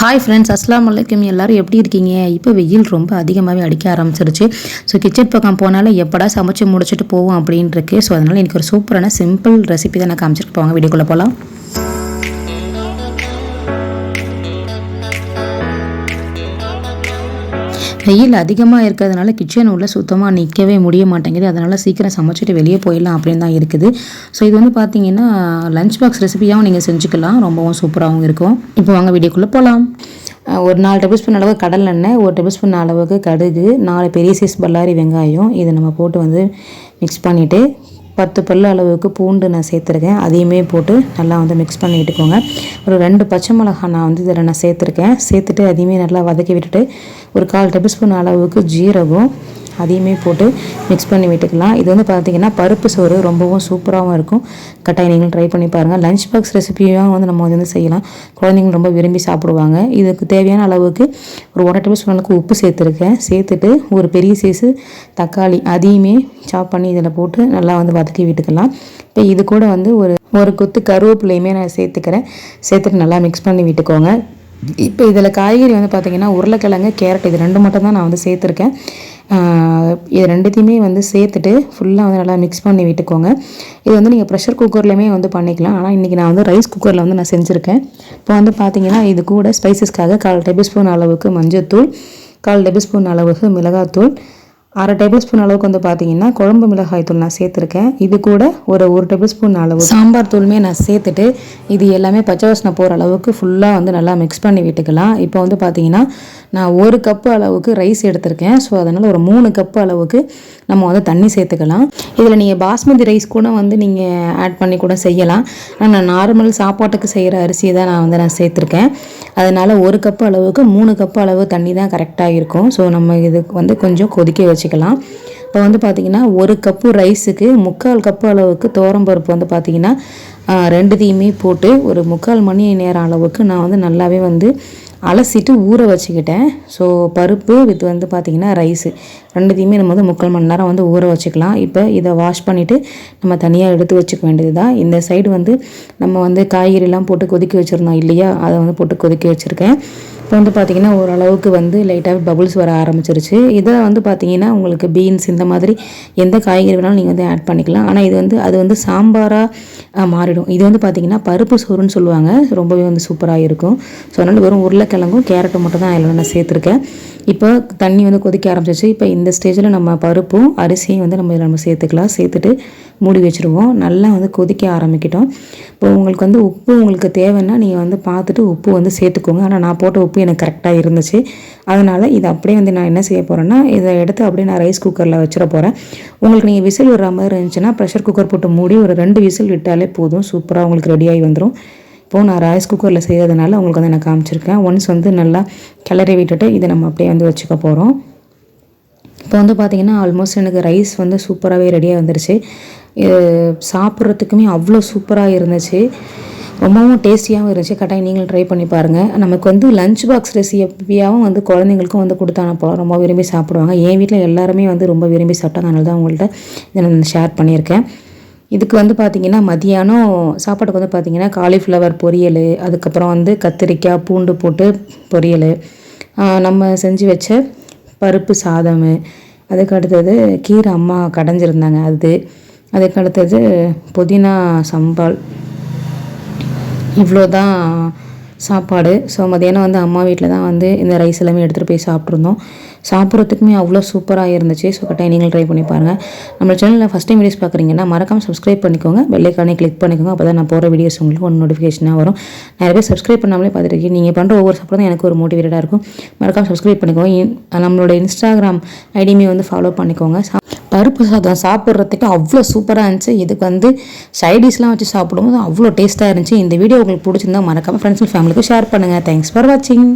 Hi friends அஸ்லாம் வலைக்கம் எல்லாரும் எப்படி இருக்கீங்க? இப்போ வெயில் ரொம்ப அதிகமாகவே அடிக்க ஆரம்பிச்சிருச்சு. ஸோ கிச்சன் பக்கம் போனாலும் எப்படா சமைச்சு முடிச்சுட்டு போவோம் அப்படின்ருக்கு. ஸோ அதனால் எனக்கு ஒரு சூப்பரான சிம்பிள் ரெசிபி தான் நான் காமிச்சிட்டு போவாங்க வீடியோக்குள்ளே போகலாம் வெயில் அதிகமாக இருக்கிறதுனால கிச்சன் உள்ள சுத்தமாக நிற்கவே முடிய மாட்டேங்குது. அதனால் சீக்கிரம் சமைச்சிட்டு வெளியே போயிடலாம் அப்படின்னு தான் இருக்குது. ஸோ இது வந்து பார்த்தீங்கன்னா லஞ்ச் பாக்ஸ் ரெசிபியாகவும் நீங்கள் செஞ்சுக்கலாம். ரொம்பவும் சூப்பராகவும் இருக்கும். இப்போ வாங்க வீடியோக்குள்ளே போகலாம் ஒரு நாலு டேபிள் ஸ்பூன் அளவு கடல் எண்ணெய் ஒரு டேபிள் ஸ்பூன் அளவுக்கு கடுகு நாலு பெரிய சைஸ் பல்லாரி வெங்காயம். இதை நம்ம போட்டு வந்து மிக்ஸ் பண்ணிவிட்டு பத்து பல் அளவுக்கு பூண்டு நான் சேர்த்துருக்கேன். அதையுமே போட்டு நல்லா வந்து மிக்ஸ் பண்ணி விட்டுக்கோங்க ஒரு ரெண்டு பச்சை மிளகாய் நான் வந்து இதில் நான் சேர்த்துருக்கேன். சேர்த்துட்டு அதையுமே நல்லா வதக்கி விட்டுட்டு ஒரு கால் டேபிள் ஸ்பூன் அளவுக்கு ஜீரகம் அதையுமே போட்டு மிக்ஸ் பண்ணி விட்டுக்கலாம். இது வந்து பார்த்திங்கன்னா பருப்பு சோறு ரொம்பவும் சூப்பராகவும் இருக்கும். கட்டாயம் நீங்களும் ட்ரை பண்ணி பாருங்கள் லஞ்ச் பாக்ஸ் ரெசிபியாக வந்து நம்ம வந்து செய்யலாம். குழந்தைங்க ரொம்ப விரும்பி சாப்பிடுவாங்க. இதுக்கு தேவையான அளவுக்கு ஒரு ஒன்றரை டேபிள் ஸ்பூன் அளவுக்கு உப்பு சேர்த்துருக்கேன். சேர்த்துட்டு ஒரு பெரிய சைஸு தக்காளி அதையுமே சாப் பண்ணி இதில் போட்டு நல்லா வந்து வதக்கி விட்டுக்கலாம். இப்போ இது கூட வந்து ஒரு ஒரு கொத்து கருவேப்பிலையுமே நான் சேர்த்துக்கிறேன். சேர்த்துட்டு நல்லா மிக்ஸ் பண்ணி விட்டுக்கோங்க. இப்போ இதில் காய்கறி வந்து பார்த்திங்கன்னா உருளைக்கிழங்கு கேரட் இது ரெண்டு மட்டும் தான் நான் வந்து சேர்த்துருக்கேன். இது ரெண்டுத்தையுமே வந்து சேர்த்துட்டு ஃபுல்லாக வந்து நல்லா மிக்ஸ் பண்ணி விட்டுக்கோங்க. இது வந்து நீங்கள் ப்ரெஷர் குக்கர்லேயுமே வந்து பண்ணிக்கலாம். ஆனால் இன்றைக்கி நான் வந்து ரைஸ் குக்கரில் வந்து நான் செஞ்சுருக்கேன். இப்போ வந்து பார்த்தீங்கன்னா இது கூட ஸ்பைசஸ்க்காக கால் டேபிள் ஸ்பூன் அளவுக்கு மஞ்சள் கால் டேபிள் ஸ்பூன் அளவுக்கு மிளகாத்தூள் அரை டேபிள் ஸ்பூன் அளவுக்கு வந்து பார்த்தீங்கன்னா குழம்பு மிளகாய் தூள் நான் சேர்த்துருக்கேன். இது கூட ஒரு ஒரு டேபிள் ஸ்பூன் அளவு. சாம்பார் தூளுமே நான் சேர்த்துட்டு இது எல்லாமே பச்சை வாசனை போகிற அளவுக்கு ஃபுல்லாக வந்து நல்லா மிக்ஸ் பண்ணி விட்டுக்கலாம். இப்போ வந்து பார்த்தீங்கன்னா நான் ஒரு கப்பு அளவுக்கு ரைஸ் எடுத்திருக்கேன். ஸோ அதனால் ஒரு மூணு கப்பு அளவுக்கு நம்ம வந்து தண்ணி சேர்த்துக்கலாம். இதில் நீங்கள் பாஸ்மதி ரைஸ் கூட வந்து நீங்கள் ஆட் பண்ணி கூட செய்யலாம். ஆனால் நான் நார்மல் சாப்பாட்டுக்கு செய்கிற அரிசியை தான் நான் வந்து நான் சேர்த்துருக்கேன். அதனால் ஒரு கப்பு அளவுக்கு மூணு கப்பு அளவு தண்ணி தான் கரெக்டாக இருக்கும். ஸோ நம்ம இதுக்கு வந்து கொஞ்சம் கொதிக்க வச்சுக்கலாம். இப்போ வந்து பார்த்திங்கன்னா ஒரு கப்பு ரைஸுக்கு முக்கால் கப்பு அளவுக்கு தோரம்பருப்பு வந்து பார்த்திங்கன்னா ரெண்டுத்தையுமே போட்டு ஒரு முக்கால் மணி நேரம் அளவுக்கு நான் வந்து நல்லாவே வந்து அலசிட்டு ஊற வச்சுக்கிட்டேன். ஸோ பருப்பு வித் வந்து பார்த்திங்கன்னா ரைஸு ரெண்டுத்தையுமே நம்ம வந்து முக்கால் மணி நேரம் வந்து ஊற வச்சுக்கலாம். இப்போ இதை வாஷ் பண்ணிவிட்டு நம்ம தனியாக எடுத்து வச்சுக்க வேண்டியது தான் இந்த சைடு வந்து நம்ம வந்து காய்கறிலாம் போட்டு கொதிக்க வச்சுருந்தோம் இல்லையா? அதை வந்து போட்டு கொதிக்க வச்சுருக்கேன். இப்போ வந்து பார்த்திங்கன்னா ஓரளவுக்கு வந்து லைட்டாக பபுள்ஸ் வர ஆரம்பிச்சிருச்சு. இதில் வந்து பார்த்திங்கன்னா உங்களுக்கு பீன்ஸ் இந்த மாதிரி எந்த காய்கறி வேணாலும் நீங்கள் வந்து ஆட் பண்ணிக்கலாம். ஆனால் இது வந்து அது வந்து சாம்பாராக மாறிடும். இது வந்து பார்த்திங்கன்னா பருப்பு சோறுன்னு சொல்லுவாங்க. ரொம்பவே வந்து சூப்பராக இருக்கும். ஸோ அதனால் வெறும் உருளைக்கிழங்கும் கேரட்டும் மட்டும் தான் அதில் நான் சேர்த்துருக்கேன். இப்போ தண்ணி வந்து கொதிக்க ஆரம்பிச்சிச்சு இப்போ இந்த ஸ்டேஜில் நம்ம பருப்பும் அரிசியும் வந்து நம்ம இதில் நம்ம சேர்த்துக்கலாம். சேர்த்துட்டு மூடி வச்சுருவோம். நல்லா வந்து கொதிக்க ஆரம்பிக்கிட்டோம். இப்போ உங்களுக்கு வந்து உப்பு உங்களுக்கு தேவைன்னா நீங்கள் வந்து பார்த்துட்டு உப்பு வந்து சேர்த்துக்கோங்க. ஆனால் நான் போட்ட உப்பு எனக்கு கரெக்டாக இருந்துச்சு. அதனால் இதை அப்படியே வந்து நான் என்ன செய்ய போகிறேன்னா இதை எடுத்து அப்படியே நான் ரைஸ் குக்கரில் வச்சிட போகிறேன் உங்களுக்கு நீங்கள் விசில் விடுற மாதிரி இருந்துச்சுன்னா ப்ரெஷர் குக்கர் போட்டு மூடி ஒரு ரெண்டு விசில் விட்டாலே போதும். சூப்பராக உங்களுக்கு ரெடியாகி வந்துடும் இப்போது நான் ரைஸ் குக்கரில் செய்கிறதுனால உங்களுக்கு வந்து நான் காமிச்சிருக்கேன். ஒன்ஸ் வந்து நல்லா கிளறி விட்டுட்டு இதை நம்ம அப்படியே வந்து வச்சுக்க போகிறோம் இப்போ வந்து பார்த்திங்கன்னா ஆல்மோஸ்ட் எனக்கு ரைஸ் வந்து சூப்பராகவே ரெடியாக வந்துருச்சு. சாப்பிட்றதுக்குமே அவ்வளோ சூப்பராக இருந்துச்சு. ரொம்பவும் டேஸ்டியாகவும் இருந்துச்சு. கட்டாயம் நீங்களும் ட்ரை பண்ணி பாருங்கள் நமக்கு வந்து லஞ்ச் பாக்ஸ் ரெசிபியாகவும் வந்து குழந்தைங்களுக்கும் வந்து கொடுத்தான போல ரொம்ப விரும்பி சாப்பிடுவாங்க. என் வீட்டில் எல்லாருமே வந்து ரொம்ப விரும்பி சாப்பிட்டாங்க அதனால தான் உங்கள்கிட்ட இதை நான் ஷேர் பண்ணியிருக்கேன். இதுக்கு வந்து பார்த்திங்கன்னா மதியானம் சாப்பாட்டுக்கு வந்து பார்த்திங்கன்னா காலிஃப்ளவர் பொரியல் அதுக்கப்புறம் வந்து கத்திரிக்காய் பூண்டு போட்டு பொரியல். நம்ம செஞ்சு வச்ச பருப்பு சாதம் அதுக்கு அடுத்தது கீரை அம்மா கடைஞ்சிருந்தாங்க அது. அதுக்கு அடுத்தது புதினா சம்பால். இவ்வளோ தான் சாப்பாடு. ஸோ மதியானம் வந்து அம்மா வீட்டில் தான் வந்து இந்த ரைஸ் எல்லாமே எடுத்துகிட்டு போய் சாப்பிட்ருந்தோம் சாப்பிட்றதுக்குமே அவ்வளோ சூப்பராக இருந்துச்சு. ஸோ கட்டாயம் நீங்கள் ட்ரை பண்ணி பாருங்கள் நம்ம சேனலில் ஃபஸ்ட் டைம் வீடியோஸ் பார்க்குறீங்கன்னா மறக்காமல் சப்ஸ்கிரைப் பண்ணிக்கோங்க. வெள்ளைக்கானே கிளிக் பண்ணிக்கோங்க. அப்போ தான் நான் போகிற வீடியோஸ் உங்களுக்கு ஒன்று நோட்டிஃபிகேஷனாக வரும். நிறைய பேர் சப்ஸ்கிரைப் பண்ணாமலே பார்த்துருக்கீங்க நீங்கள் பண்ணுற ஒவ்வொரு சாப்பிட்றதும் எனக்கு ஒரு மோட்டிவேட்டடாக இருக்கும். மறக்காமல் சப்ஸ்கிரைப் பண்ணிக்கோங்க. நம்மளோட இன்ஸ்டாகிராம் ஐடியுமே வந்து ஃபாலோ பண்ணிக்கோங்க. பருப்பு சாதம் சாப்பிட்றதுக்கு அவ்வளோ சூப்பராக இருந்துச்சு. இதுக்கு வந்து சைடிஷ்லாம் வச்சு சாப்பிடும்போது அவ்வளோ டேஸ்ட்டாக இருந்துச்சு. இந்த வீடியோ உங்களுக்கு பிடிச்சிருந்தா மறக்காமல் ஃப்ரெண்ட்ஸ் அண்ட் ஃபேமிலிக்கு ஷேர் பண்ணுங்கள் தேங்க்ஸ் ஃபார் வாட்சிங்